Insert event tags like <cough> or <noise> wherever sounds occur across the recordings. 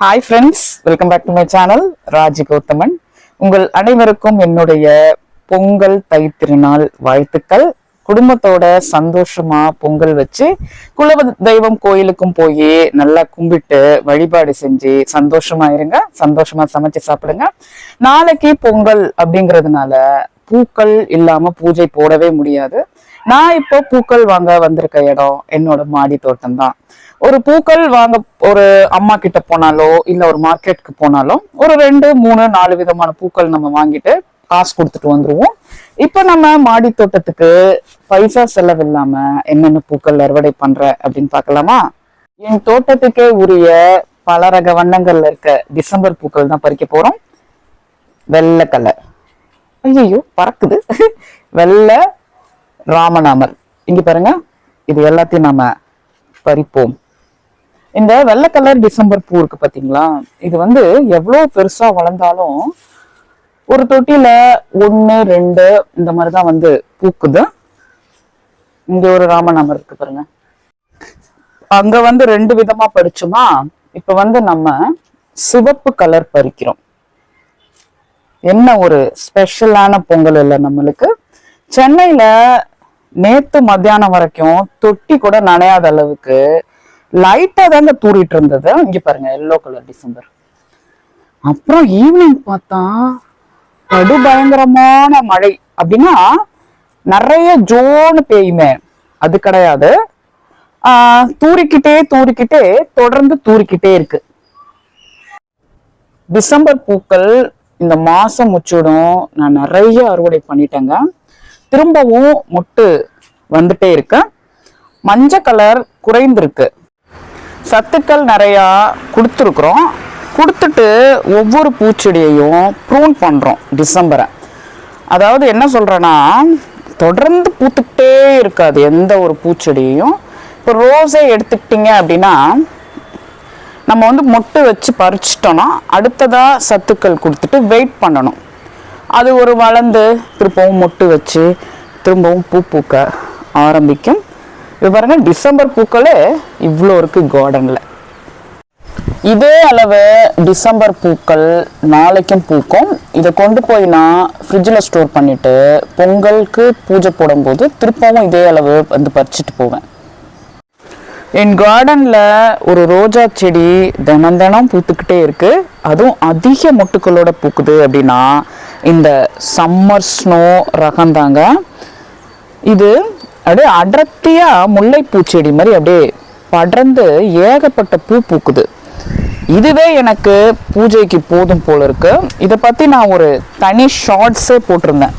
Hi friends welcome back to my channel Raji Gauthaman உங்கள் அனைவருக்கும் என்னுடைய பொங்கல் தை திருநாள் வாழ்த்துக்கள். குடும்பத்தோட சந்தோஷமா பொங்கல் வச்சு குல தெய்வம் கோயிலுக்கும் போய் நல்லா கும்பிட்டு வழிபாடு செஞ்சு சந்தோஷமா இருங்க. சந்தோஷமா சமைச்சு சாப்பிடுங்க. நாளைக்கு பொங்கல் அப்படிங்கிறதுனால பூக்கள் இல்லாம பூஜை போடவே முடியாது. நான் இப்போ பூக்கள் வாங்க வந்திருக்க இடம் என்னோட மாடி தோட்டம் தான் ஒரு பூக்கள் வாங்க ஒரு அம்மா கிட்ட போனாலோ இல்ல ஒரு மார்க்கெட்டுக்கு போனாலோ ஒரு ரெண்டு மூணு நாலு விதமான பூக்கள் நம்ம வாங்கிட்டு காசு கொடுத்துட்டு வந்துருவோம். இப்ப நம்ம மாடி தோட்டத்துக்கு பைசா செலவில்லாம என்னென்ன பூக்கள் அறுவடை பண்ற அப்படின்னு பார்க்கலாமா? என் தோட்டத்துக்கே உரிய பல ரக வண்ணங்கள்ல இருக்க டிசம்பர் பூக்கள் தான் பறிக்க போறோம். வெள்ளை கலர். ஐயோ பறக்குது. <laughs> வெள்ளை ராமநாமல் இங்க பாருங்க இது எல்லாத்தையும் நாம பறிப்போம். இந்த வெள்ளை கலர் டிசம்பர் பூ இருக்கு பாத்தீங்களா? இது வந்து எவ்வளவு பெருசா வளர்ந்தாலும் ஒரு தொட்டியில ஒன்று ரெண்டு இந்த மாதிரிதான் வந்து பூக்குது. இங்க ஒரு ராமநாமர் இருக்கு பாருங்க. அங்க வந்து ரெண்டு விதமா பறிச்சோமா? இப்ப வந்து நம்ம சிவப்பு கலர் பறிக்கிறோம். என்ன ஒரு ஸ்பெஷலான பொங்கல் இல்லை நம்மளுக்கு? சென்னையில நேத்து மத்தியானம் வரைக்கும் தொட்டி கூட நனையாத அளவுக்கு லைட்டா தாங்க தூரிட்டு இருந்தது. இங்க பாருங்க எல்லோ கலர் டிசம்பர் அப்புறம் ஈவினிங் பார்த்தா படு பயங்கரமான மழை. அப்படின்னா நிறைய ஜோனு பெய்யுமே. அது கிடையாது. தூரிக்கிட்டே தூரிக்கிட்டே தொடர்ந்து தூரிக்கிட்டே இருக்கு. டிசம்பர் பூக்கள் இந்த மாசம் முச்சிடும் நான் நிறைய அறுவடை பண்ணிட்டேங்க. திரும்பவும் மொட்டு வந்துட்டே இருக்கு. மஞ்சள் கலர் குறைந்திருக்கு. சத்துக்கள் நிறையா கொடுத்துருக்குறோம். கொடுத்துட்டு ஒவ்வொரு பூச்செடியையும் ப்ரூன் பண்ணுறோம் டிசம்பரை. அதாவது என்ன சொல்கிறேன்னா தொடர்ந்து பூத்துக்கிட்டே இருக்காது எந்த ஒரு பூச்செடியையும். இப்போ ரோஸே எடுத்துக்கிட்டிங்க அப்படின்னா நம்ம வந்து மொட்டு வச்சு பறிச்சிட்டோன்னா அடுத்ததாக சத்துக்கள் கொடுத்துட்டு வெயிட் பண்ணணும். அது ஒரு வளர்ந்து திரும்பவும் மொட்டு வச்சு திரும்பவும் பூ பூக்க ஆரம்பிக்கும். இது பாருங்க டிசம்பர் பூக்களே இவ்வளோ இருக்கு கார்டனில் இதே அளவு டிசம்பர் பூக்கள் நாளைக்கும் பூக்கும். இதை கொண்டு போய் நான் ஃப்ரிட்ஜில் ஸ்டோர் பண்ணிட்டு பொங்கலுக்கு பூஜை போடும்போது திரும்பவும் இதே அளவு வந்து பறிச்சுட்டு போவேன். என் கார்டனில் ஒரு ரோஜா செடி தினம் தினம் பூத்துக்கிட்டே இருக்கு. அதுவும் அதிக மொட்டுக்களோட பூக்குது அப்படின்னா இந்த சம்மர் ஸ்னோ ரகம்தாங்க இது அப்படியே அடர்த்தியா முல்லைப்பூ செடி மாதிரி அப்படியே படர்ந்து ஏகப்பட்ட பூ பூக்குது. இதுவே எனக்கு பூஜைக்கு போதும் போல இருக்கு. இதை பத்தி நான் ஒரு தனி ஷார்ட்ஸே போட்டிருந்தேன்.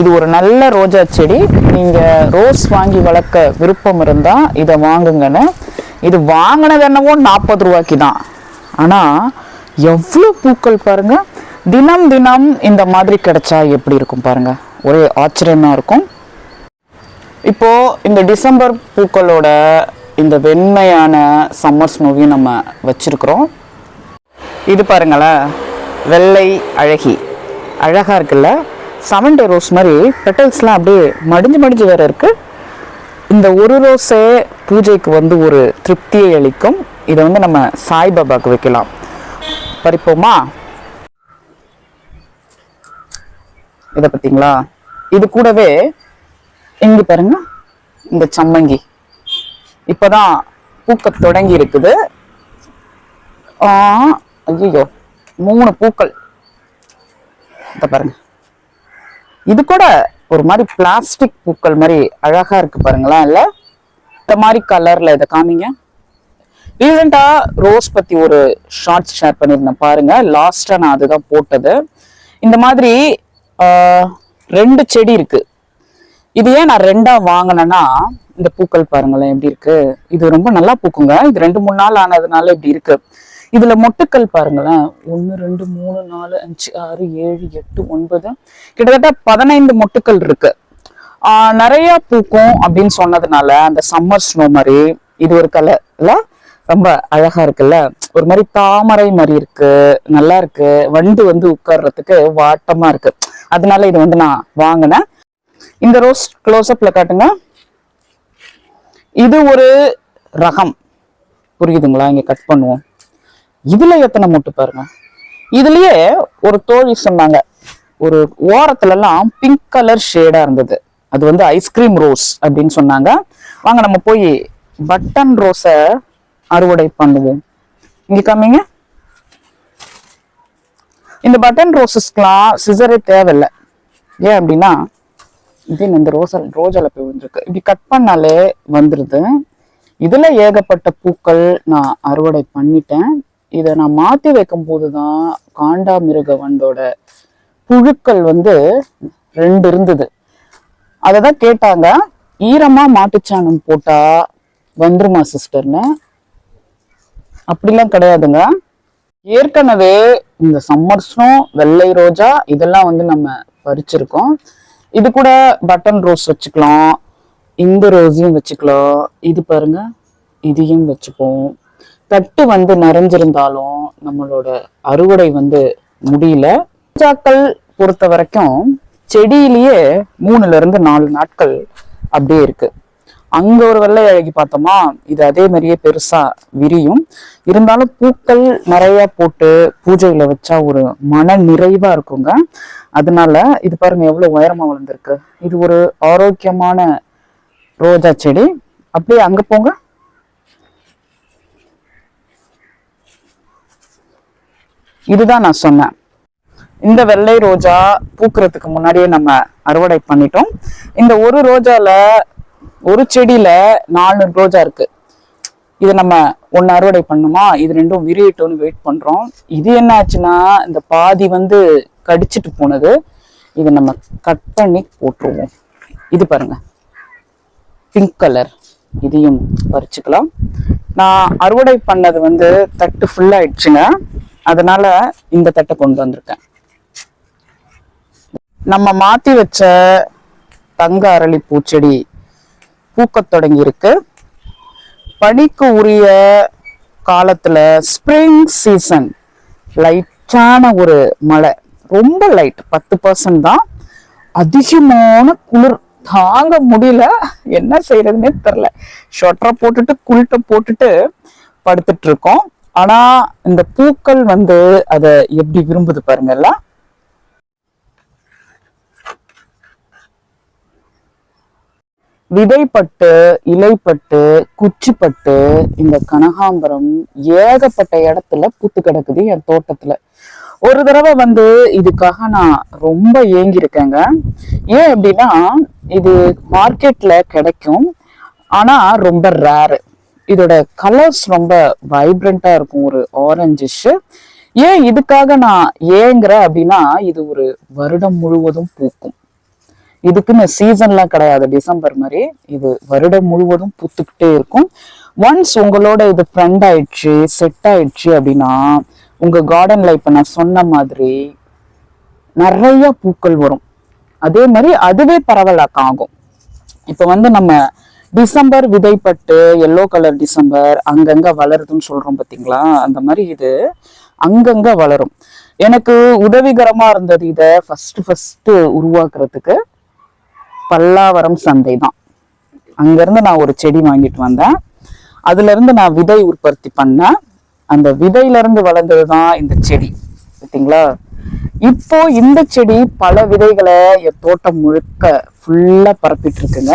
இது ஒரு நல்ல ரோஜா செடி. நீங்கள் ரோஸ் வாங்கி வளர்க்க விருப்பம் இருந்தால் இதை வாங்குங்கன்னு. இது வாங்கினது என்னவோ நாற்பது ரூபாய்க்கு தான். ஆனால் எவ்வளோ பூக்கள் பாருங்கள் தினம் தினம் இந்த மாதிரி கிடைச்சா எப்படி இருக்கும் பாருங்கள் ஒரே ஆச்சரியமாக இருக்கும். இப்போ இந்த டிசம்பர் பூக்களோட இந்த வெண்மையான சம்மர் ஸ்னோவையும் நம்ம வச்சிருக்கிறோம். இது பாருங்களேன் வெள்ளை அழகி. அழகாக இருக்குல்ல? செவன் டே ரோஸ் மாதிரி பெட்டல்ஸ்லாம் அப்படியே மடிஞ்சு மடிஞ்சு வேற இருக்குது இந்த ஒரு ரோஸே பூஜைக்கு வந்து ஒரு திருப்தியை அளிக்கும். இதை வந்து நம்ம சாய்பாபாக்கு வைக்கலாம். பறிப்போமா? இதை பார்த்தீங்களா? இது கூடவே இங்க பாருங்க? இந்த சம்மங்கி. இப்பதான் பூக்க தொடங்கி இருக்குது. ஐயோ மூணு பூக்கள். இத பாருங்க. இது கூட ஒரு மாதிரி பிளாஸ்டிக் பூக்கள் மாதிரி அழகா இருக்கு பாருங்களேன் இல்ல? இந்த மாதிரி கலர்ல இதை காமிங்க. ரீசெண்டா ரோஸ் பத்தி ஒரு ஷார்ட்ஸ் ஷேர் பண்ணியிருந்தேன் பாருங்க. லாஸ்டா நான் அதுதான் போட்டது. இந்த மாதிரி ரெண்டு செடி இருக்கு. இது ஏன் நான் ரெண்டா வாங்கினேன்னா இந்த பூக்கள் பாருங்களேன் எப்படி இருக்கு? இது ரொம்ப நல்லா பூக்குங்க. இது ரெண்டு மூணு நாள் ஆனதுனால இப்படி இருக்கு. இதுல மொட்டுக்கள் பாருங்களேன். ஒன்று ரெண்டு மூணு நாலு அஞ்சு ஆறு ஏழு எட்டு ஒன்பது கிட்டத்தட்ட பதினைந்து மொட்டுக்கள் இருக்கு. ஆஹ் நிறைய பூக்கும் அப்படின்னு சொன்னதுனால அந்த சம்மர் ஸ்னோ மாதிரி இது ஒரு கலர்ல ரொம்ப அழகா இருக்குல்ல? ஒரு மாதிரி தாமரை மாதிரி இருக்கு. நல்லா இருக்கு. வண்டு வந்து உட்கார்றதுக்கு வாட்டமா இருக்கு. அதனால இது வந்து நான் வாங்கினேன். இந்த ரோஸ் க்ளோஸ்அப்ல காட்டுங்க. இது ஒரு ரகம். புரியுதுங்களா? இங்க கட் பண்ணுவோம். இதுல எத்தனை மூட்டு பாருங்க. இதுலயே ஒரு தோழி சொன்னாங்க. ஒரு ஓரத்துல எல்லாம் பிங்க் கலர் ஷேடா இருந்தது. அது வந்து ஐஸ்கிரீம் ரோஸ் அப்படின்னு சொன்னாங்க. வாங்க நம்ம போய் பட்டன் ரோஸை அறுவடை பண்ணுவோம். இங்க காமிங்க. இந்த பட்டன் ரோசஸ்க்குலாம் சிசரே தேவையில்லை. ஏன் அப்படின்னா இது இந்த ரோசா ரோஜால போய் வந்துருக்கு இப்படி கட் பண்ணாலே வந்துருது. இதுல ஏகப்பட்ட பூக்கள் நான் அறுவடை பண்ணிட்டேன். இதை நான் மாத்தி வைக்கும் போதுதான் காண்டாமிருக வண்டோட புழுக்கள் வந்து ரெண்டு இருந்தது. அதை தான் கேட்டாங்க. ஈரமா மாட்டுச்சாணம் போட்டா வந்துருமா சிஸ்டர்னு. அப்படிலாம் கிடையாதுங்க. ஏற்கனவே இந்த சம்மர் ஸ்னோ வெள்ளை ரோஜா இதெல்லாம் வந்து நம்ம பறிச்சிருக்கோம். இது கூட பட்டன் ரோஸ் வச்சுக்கலாம். இந்த ரோஸையும் வச்சுக்கலாம். இது பாருங்க இதையும் வச்சுப்போம். தட்டு வந்து நிறைஞ்சிருந்தாலும் நம்மளோட அறுவடை வந்து முடியல. ரோஜாக்கள் பொறுத்த வரைக்கும் செடியிலேயே மூணுல இருந்து நாலு நாட்கள் அப்படியே இருக்கு. அங்க ஒரு வெள்ளை அழகி பார்த்தோமா? இது அதே மாதிரியே பெருசா விரியும். இருந்தாலும் பூக்கள் நிறைய போட்டு பூஜையில வச்சா ஒரு மன நிறைவா இருக்குங்க. அதனால இது பாருங்க எவ்வளவு உயரமா வளர்ந்துருக்கு. இது ஒரு ஆரோக்கியமான ரோஜா செடி. அப்படியே அங்க போங்க. இதுதான் நான் சொன்னேன். இந்த வெள்ளை ரோஜா பூக்கிறதுக்கு முன்னாடியே நம்ம அறுவடை பண்ணிட்டோம். இந்த ஒரு ரோஜால ஒரு செடியில நாலு ரோஜா இருக்கு. இது நம்ம ஒன்னு அறுவடை பண்ணுமா? இது ரெண்டும் விரியட்டும்னு வெயிட் பண்றோம். இது என்ன ஆச்சுன்னா இந்த பாதி வந்து கடிச்சிட்டு போனது. இதை நம்ம கட் பண்ணி போட்டுருவோம். இது பாருங்க. பிங்க் கலர் இதையும் பறிச்சுக்கலாம். நான் அறுவடை பண்ணது வந்து தட்டு ஃபுல் ஆயிடுச்சுங்க. அதனால இந்த தட்டை கொண்டு வந்திருக்கேன். நம்ம மாத்தி வச்ச தங்க அரளி பூச்செடி பூக்கத் தொடங்கியிருக்கு. பனிக்கு உரிய காலத்தில் ஸ்ப்ரிங் சீசன் லைட்டான ஒரு மழை. ரொம்ப லைட் பத்து பர்சன்ட் தான். அதிகமான குளிர். தாங்க முடியல. என்ன செய்யறதுன்னே தெரில ஷொட்டரை போட்டுட்டு குளிட்ட போட்டுட்டு படுத்துட்டு இருக்கோம். ஆனா இந்த பூக்கள் வந்து அதை எப்படி விரும்புது பாருங்கல்ல விதைப்பட்டு இலைப்பட்டு குச்சிப்பட்டு இந்த கனகாம்பரம் ஏகப்பட்ட இடத்துல பூத்து கிடக்குது என் தோட்டத்துல. ஒரு தடவை வந்து இதுக்காக நான் ரொம்ப ஏங்கியிருக்கேங்க. ஏன் அப்படின்னா இது மார்க்கெட்ல கிடைக்கும். ஆனா ரொம்ப ரேரு இதோட கலர்ஸ் ரொம்ப வைப்ரண்டா இருக்கும் ஒரு ஆரஞ்சிஷ் ஏன் இதுக்காக நான் ஏங்குறேன் அப்படின்னா இது ஒரு வருடம் முழுவதும் பூக்கும். இதுக்குன்னு சீசன்லாம் கிடையாது. டிசம்பர் மாதிரி இது வருடம் முழுவதும் பூத்துக்கிட்டே இருக்கும். ஒன்ஸ் உங்களோட இது ஃப்ரெண்ட் ஆயிடுச்சு செட் ஆயிடுச்சு அப்படின்னா உங்க கார்டன்ல இப்ப நான் சொன்ன மாதிரி நிறைய பூக்கள் வரும். அதே மாதிரி அதுவே பரவலாக்கம் ஆகும். இப்ப வந்து நம்ம டிசம்பர் விதைப்பட்டு எல்லோ கலர் டிசம்பர் அங்கங்க வளருதுன்னு சொல்றோம் பாத்தீங்களா? அந்த மாதிரி இது அங்கங்க வளரும். எனக்கு உதவிகரமா இருந்தது இதை ஃபர்ஸ்ட் ஃபர்ஸ்ட் உருவாக்குறதுக்கு. பல்லாவரம் சந்தை தான் அங்கேருந்து நான் ஒரு செடி வாங்கிட்டு வந்தேன். அதுல இருந்து நான் விதை உற்பத்தி பண்ணேன். அந்த விதையிலேருந்து வளர்ந்தது தான் இந்த செடி. பார்த்தீங்களா? இப்போ இந்த செடி பல விதைகளை என் தோட்டம் முழுக்க ஃபுல்லா பரப்பிட்டு இருக்குங்க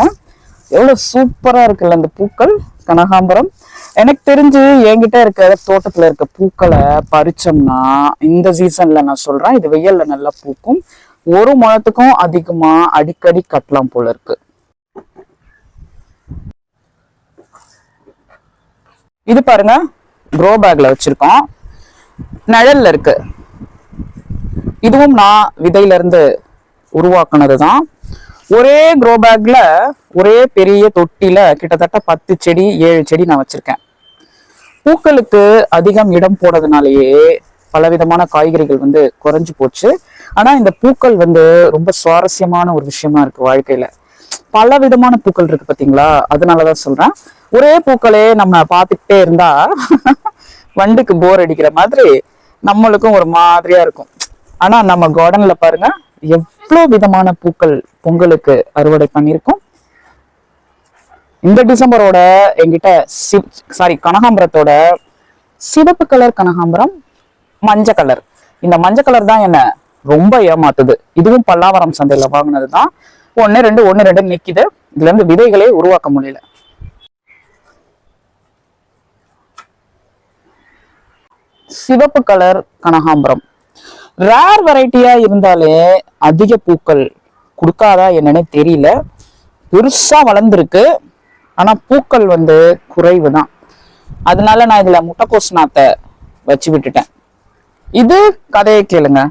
எவ்வளவு சூப்பரா இருக்குல்ல அந்த பூக்கள்? கனகாம்பரம். எனக்கு தெரிஞ்சு என்கிட்ட இருக்க தோட்டத்துல இருக்க பூக்களை பறிச்சோம்னா இந்த சீசன்ல நான் சொல்றேன் இது வெயில்ல நல்லா பூக்கும். ஒரு முழத்துக்கும் அதிகமா அடிக்கடி கட்டலாம் போல இருக்கு. இது பாருங்க க்ரோ பேக்ல வச்சிருக்கோம். நிழல்ல இருக்கு. இதுவும் நான் விதையில இருந்து உருவாக்குனது தான் ஒரே க்ரோ பேக்ல ஒரே பெரிய தொட்டில கிட்டத்தட்ட பத்து செடி ஏழு செடி நான் வச்சிருக்கேன். பூக்களுக்கு அதிகம் இடம் போடுறதுனாலயே பலவிதமான காய்கறிகள் வந்து குறைஞ்சு போச்சு. ஆனா இந்த பூக்கள் வந்து ரொம்ப சுவாரஸ்யமான ஒரு விஷயமா இருக்கு வாழ்க்கையில. பல விதமான பூக்கள் இருக்கு பாத்தீங்களா? அதனாலதான் சொல்றேன். ஒரே பூக்களே நம்ம பார்த்துக்கிட்டே இருந்தா வண்டுக்கு போர் அடிக்கிற மாதிரி நம்மளுக்கும் ஒரு மாதிரியா இருக்கும். ஆனா நம்ம கார்டன்ல பாருங்க எவ்வளவு விதமான பூக்கள் பொங்கலுக்கு அறுவடை பண்ணியிருக்கோம். இந்த டிசம்பரோட என்கிட்ட சாரி கனகாம்பரத்தோட சிவப்பு கலர் கனகாம்பரம் மஞ்சள் கலர் இந்த மஞ்சள் கலர் தான் என்ன? ரொம்ப ஏமாத்துது. இதுவும் பல்லாவரம் சந்தையில வாங்கினது தான் ஒன்னு ரெண்டு ஒன்னு ரெண்டு நிக்குது. இதுல இருந்து விதைகளே உருவாக்க முடியல. சிவப்பு கலர் கனகாம்பரம். ரேர் வெரைட்டியா இருந்தாலே அதிக பூக்கள் கொடுக்காதா என்னன்னே தெரியல. பெருசா வளர்ந்துருக்கு. ஆனா பூக்கள் வந்து குறைவு தான் அதனால நான் இதுல முட்டைக்கோஸ் நாத்தை வச்சு விட்டுட்டேன். இது கதையை கேளுங்க.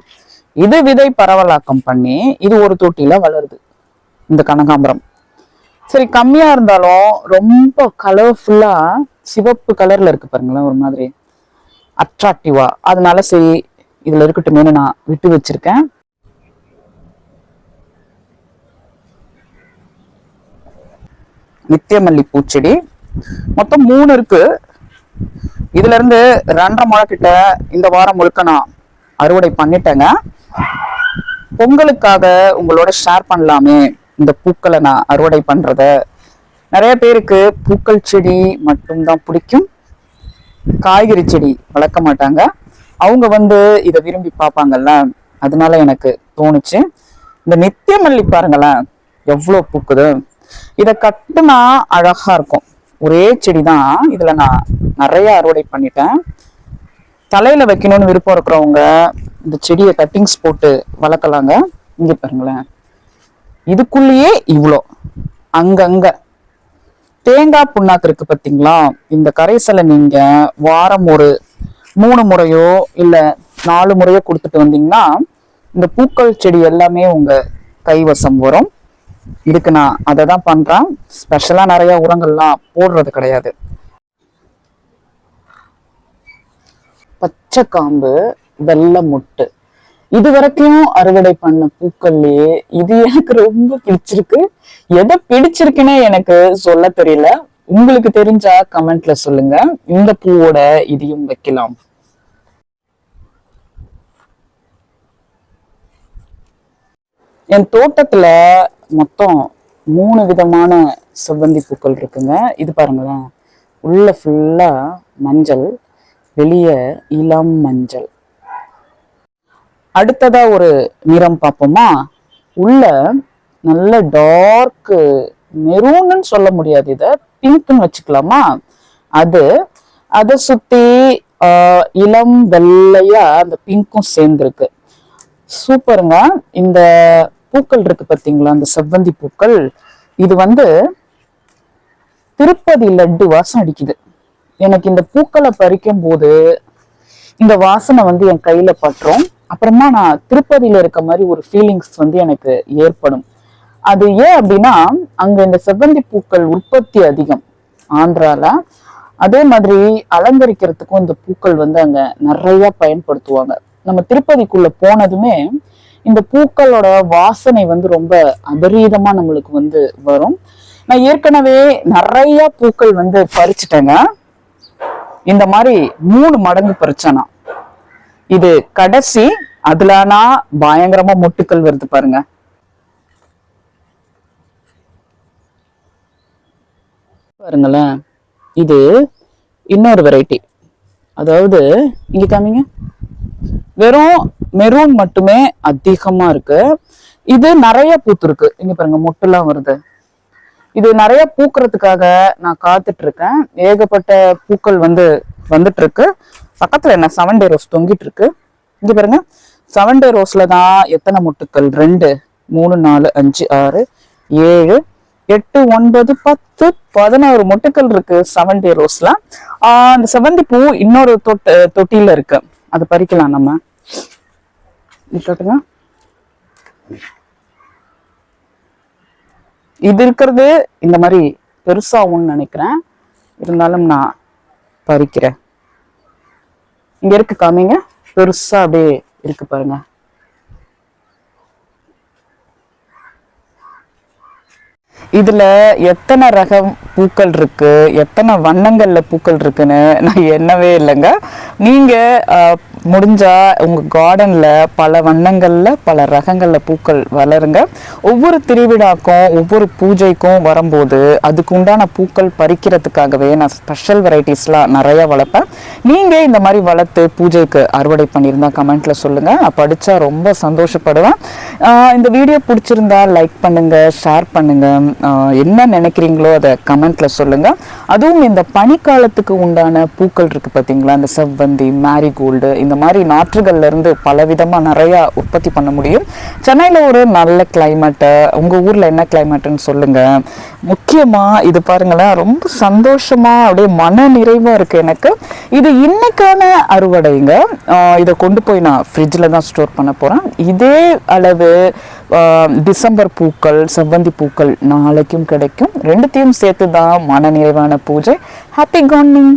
இது விதை பரவலாக்கம் பண்ணி இது ஒரு தொட்டியில வளருது. இந்த கனகாம்பரம். சரி கம்மியா இருந்தாலும் ரொம்ப கலர்ஃபுல்லா சிவப்பு கலர்ல இருக்கு பாருங்களேன் ஒரு மாதிரி அட்ராக்டிவா அதனால சரி இதுல இருக்கட்டுமேனு நான் விட்டு வச்சிருக்கேன். நித்தியமல்லி பூச்செடி. மொத்தம் மூணு இருக்கு. இதுல இருந்து ரெண்டரை மழை கிட்ட இந்த வாரம் முழுக்க நான் அறுவடை பண்ணிட்டேங்க. பொங்கலுக்காக உங்களோட ஷேர் பண்ணலாமே. இந்த பூக்களை நான் அறுவடை பண்றத. நிறைய பேருக்கு பூக்கள் செடி மட்டும்தான் பிடிக்கும். காய்கறி செடி வளர்க்க மாட்டாங்க. அவங்க வந்து இதை விரும்பி பார்ப்பாங்கல்ல. அதனால எனக்கு தோணுச்சு. இந்த நித்திய மல்லி பாருங்களேன். எவ்வளோ பூக்குது. இதை கட்டுனா அழகா இருக்கும். ஒரே செடி தான் இதுல நான் நிறைய அறுவடை பண்ணிட்டேன். தலையில வைக்கணும்னு விருப்பம் இருக்கிறவங்க இந்த செடியை கட்டிங்ஸ் போட்டு வளர்க்கலாங்க. இங்க பாருங்களேன். இதுக்குள்ளேயே இவ்வளோ அங்கங்க. தேங்காய் புண்ணாக்கு இருக்கு பார்த்தீங்களா இந்த கரைசலை நீங்க வாரம் ஒரு மூணு முறையோ இல்லை நாலு முறையோ கொடுத்துட்டு வந்தீங்கன்னா இந்த பூக்கள் செடி எல்லாமே உங்க கைவசம் வரும். இதுக்கு நான் அதை தான் பண்றேன் ஸ்பெஷலாக நிறைய உரங்கள்லாம் போடுறது கிடையாது. பச்சை காம்பு வெள்ள முட்டு. இது வரைக்கும் அறுவடை பண்ண பூக்கள்லயே இது எனக்கு ரொம்ப பிடிச்சிருக்கு. எதை பிடிச்சிருக்குன்னு எனக்கு சொல்ல தெரியல. உங்களுக்கு தெரிஞ்சா கமெண்ட்ல சொல்லுங்க. இந்த பூவோட இதையும் வைக்கலாம். என் தோட்டத்துல மொத்தம் மூணு விதமான செவ்வந்தி பூக்கள் இருக்குங்க. இது பாருங்களேன். உள்ள ஃபுல்லா மஞ்சள் வெளியே இளம் மஞ்சள். அடுத்ததா ஒரு நிறம் பார்ப்போமா? உள்ள நல்ல டார்க் மெரூன்னு சொல்ல முடியாது இத பிங்க்னு வச்சுக்கலாமா? அது அதை சுத்தி இளம் வெள்ளையா அந்த பிங்க்கும் சேர்ந்துருக்கு. சூப்பருங்க இந்த பூக்கள் இருக்கு பார்த்தீங்களா? அந்த செவ்வந்தி பூக்கள். இது வந்து திருப்பதி லட்டு வாசம் அடிக்குது. எனக்கு இந்த பூக்களை பறிக்கும் போது இந்த வாசனை வந்து என் கையில பட்டுரும். அப்புறமா நான் திருப்பதியில இருக்க மாதிரி ஒரு ஃபீலிங்ஸ் வந்து எனக்கு ஏற்படும். அது ஏன் அப்படின்னா அங்க இந்த செவ்வந்தி பூக்கள் உற்பத்தி அதிகம் ஆந்திரால. அதே மாதிரி அலங்கரிக்கிறதுக்கும் இந்த பூக்கள் வந்து அங்க நிறைய பயன்படுத்துவாங்க. நம்ம திருப்பதிக்குள்ள போனதுமே இந்த பூக்களோட வாசனை வந்து ரொம்ப அபரீதமா நம்மளுக்கு வந்து வரும். நான் ஏற்கனவே நிறைய பூக்கள் வந்து பறிச்சுட்டேங்க. இந்த மாதிரி மூணு மடங்கு பறிச்சேனா இது கடைசி அதுலனா பயங்கரமா மொட்டுக்கள் வருது பாருங்க. பாருங்களேன் இது இன்னொரு வெரைட்டி அதாவது இங்க காமிங்க. வெறும் மெரூன் மட்டுமே அதிகமா இருக்கு. இது நிறைய பூத்துருக்கு இங்க பாருங்க மொட்டுலாம் வருது. இது நிறைய பூக்கிறதுக்காக நான் காத்துட்டு இருக்கேன். ஏகப்பட்ட பூக்கள் வந்து வந்துட்டு இருக்கு பக்கத்துல என்ன? செவன் டே ரோஸ் தொங்கிட்டு இருக்கு இங்க பாருங்க. செவன் டே ரோஸ்ல தான் எத்தனை மொட்டுக்கள்? ரெண்டு மூணு நாலு அஞ்சு ஆறு ஏழு எட்டு ஒன்பது பத்து பதினோரு மொட்டுக்கள் இருக்கு செவன் டே ரோஸ்ல அந்த செவந்தி பூ இன்னொரு தொட்டு தொட்டியில இருக்கு. அதை பறிக்கலாம் நம்ம. இது இது இருக்கிறது இந்த மாதிரி பெருசாகும்னு நினைக்கிறேன். இருந்தாலும் நான் பறிக்கிறேன். இங்க இருக்கு காமிங்க. பெருசா அப்படியே இருக்கு பாருங்க. இதுல எத்தனை ரகம் பூக்கள் இருக்கு? எத்தனை வண்ணங்கள்ல பூக்கள் இருக்குன்னு நான் எண்ணவே இல்லைங்க. நீங்க முடிஞ்சால் முடிஞ்சா கார்டனில் பல வண்ணங்களில் பல ரகங்களில் பூக்கள் வளருங்க. ஒவ்வொரு திருவிழாக்கும் ஒவ்வொரு பூஜைக்கும் வரும்போது அதுக்கு உண்டான பூக்கள் பறிக்கிறதுக்காகவே நான் ஸ்பெஷல் வெரைட்டிஸ்லாம் நிறையா வளர்ப்பேன். நீங்கள் இந்த மாதிரி வளர்த்து பூஜைக்கு அறுவடை பண்ணியிருந்தா கமெண்ட்டில் சொல்லுங்கள் நான் படித்தா ரொம்ப சந்தோஷப்படுவேன். இந்த வீடியோ பிடிச்சிருந்தா லைக் பண்ணுங்கள் ஷேர் பண்ணுங்கள் என்ன நினைக்கிறீங்களோ அதை கமெண்ட்டில் சொல்லுங்கள் அதுவும் இந்த பனிக்காலத்துக்கு உண்டான பூக்கள் இருக்குது பார்த்தீங்களா இந்த செவ்வந்தி மேரிகோல்டு இந்த மாதிரி நாற்றுகள்ல இருந்து பலவிதமா நிறைய உற்பத்தி பண்ண முடியும். சென்னையில ஒரு நல்ல கிளைமேட்டு உங்க ஊர்ல என்ன கிளைமேட்டுன்னு சொல்லுங்க. முக்கியமா இது பாருங்களேன் ரொம்ப சந்தோஷமா அப்படியே மன நிறைவா இருக்கு எனக்கு. இது இன்னைக்கான அறுவடைங்க. இதை கொண்டு போய் நான் ஃப்ரிட்ஜில் தான் ஸ்டோர் பண்ண போறேன். இதே அளவு டிசம்பர் பூக்கள் செவ்வந்தி பூக்கள் நாளைக்கும் கிடைக்கும். ரெண்டுத்தையும் சேர்த்து தான் மன நிறைவான பூஜை. Happy Corning